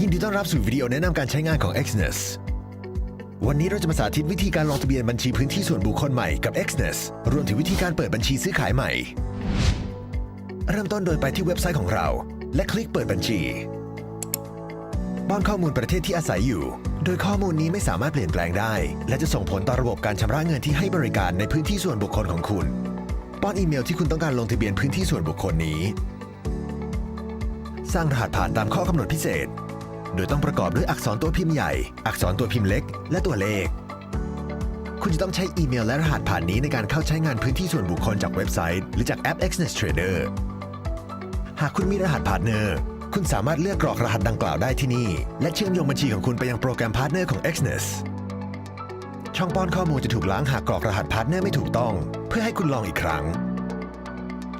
ยินดีต้อนรับสู่วิดีโอแนะนำการใช้งานของ Xness วันนี้เราจะมาสาธิตวิธีการลงทะเบียนบัญชีพื้นที่ส่วนบุคคลใหม่กับ Xness รวมถึงวิธีการเปิดบัญชีซื้อขายใหม่ เริ่มต้นโดยไปที่เว็บไซต์ของเรา และคลิกเปิดบัญชีป้อนข้อมูลประเทศที่อาศัยอยู่ โดยข้อมูลนี้ไม่สามารถเปลี่ยนแปลงได้ และจะส่งผลต่อระบบการชำระเงินที่ให้บริการในพื้นที่ส่วนบุคคลของคุณ ป้อนอีเมลที่คุณต้องการลงทะเบียนพื้นที่ส่วนบุคคลนี้ สร้างรหัสผ่านตามข้อกำหนดพิเศษ โดยต้องประกอบด้วยอักษรตัวพิมพ์ใหญ่ อักษรตัวพิมพ์เล็ก และตัวเลข คุณจะต้องใช้อีเมลและรหัสผ่านนี้ในการเข้าใช้งานพื้นที่ส่วนบุคคลจากเว็บไซต์ หรือจากแอป Xness Trader หากคุณมีรหัสพาร์ทเนอร์คุณสามารถเลือกกรอกรหัสดังกล่าวได้ที่นี่ และเชื่อมโยงบัญชีของคุณไปยังโปรแกรมพาร์ทเนอร์ของ Xness ช่องป้อนข้อมูลจะถูกล้างหากกรอกรหัสพาร์ทเนอร์ไม่ถูกต้อง เพื่อให้คุณลองอีกครั้ง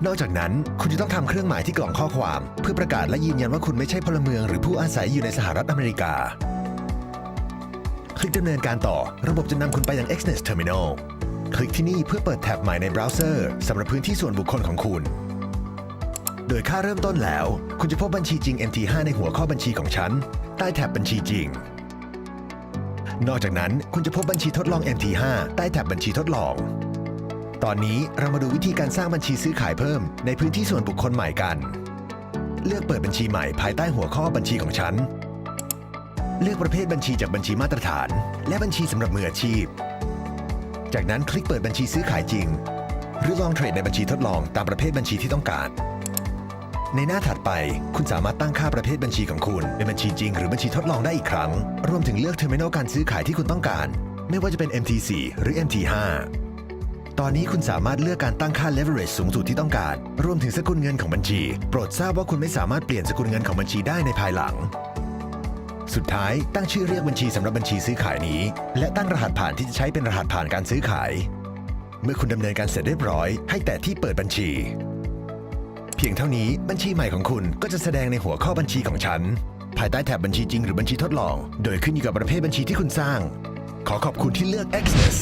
นอกจากนั้น คุณจะต้องทำเครื่องหมายที่กล่องข้อความ เพื่อประกาศและยืนยันว่าคุณไม่ใช่พลเมือง หรือผู้อาศัยอยู่ในสหรัฐอเมริกา คลิกดำเนินการต่อ ระบบจะนำคุณไปยัง Xness Terminal คลิกที่นี่เพื่อเปิดแท็บใหม่ในเบราว์เซอร์สำหรับพื้นที่ส่วนบุคคลของคุณ โดยค่าเริ่มต้นแล้ว คุณจะพบบัญชีจริง MT5 ในหัวข้อบัญชีของฉัน ใต้แท็บบัญชีจริง นอกจากนั้นคุณจะพบบัญชีทดลอง MT5 ใต้แท็บบัญชีทดลอง ตอนนี้เรามาดูวิธีการสร้างบัญชีซื้อขายเพิ่ม ในพื้นที่ส่วนบุคคลใหม่กัน เลือกเปิดบัญชีใหม่ภายใต้หัวข้อบัญชีของฉัน เลือกประเภทบัญชีจากบัญชีมาตรฐาน และบัญชีสำหรับมืออาชีพ จากนั้นคลิกเปิดบัญชีซื้อขายจริง หรือลองเทรดในบัญชีทดลองตามประเภทบัญชีที่ต้องการ ในหน้าถัดไปคุณสามารถตั้งค่าประเภทบัญชีของคุณเป็นบัญชีจริง หรือบัญชีทดลองได้อีกครั้ง รวมถึงเลือกเทอร์มินอลการซื้อขายที่คุณต้องการ ไม่ว่าจะเป็น MT4 หรือ MT5 ตอนนี้คุณสามารถเลือกการตั้งค่า leverage สูงสุดที่ต้องการ รวมถึงสกุลเงินของบัญชี โปรดทราบว่าคุณไม่สามารถเปลี่ยนสกุลเงินของบัญชีได้ในภายหลัง สุดท้าย ตั้งชื่อเรียกบัญชีสำหรับบัญชีซื้อขายนี้ และตั้งรหัสผ่านที่จะใช้เป็นรหัสผ่านการซื้อขาย เมื่อคุณดำเนินการเสร็จเรียบร้อย ให้แตะที่เปิดบัญชี เพียงเท่านี้บัญชีใหม่ของคุณก็จะแสดงในหัวข้อบัญชีของฉัน ภายใต้แถบบัญชีจริงหรือบัญชีทดลอง โดยขึ้นอยู่กับประเภทบัญชีที่คุณสร้าง ขอขอบคุณที่เลือก Xness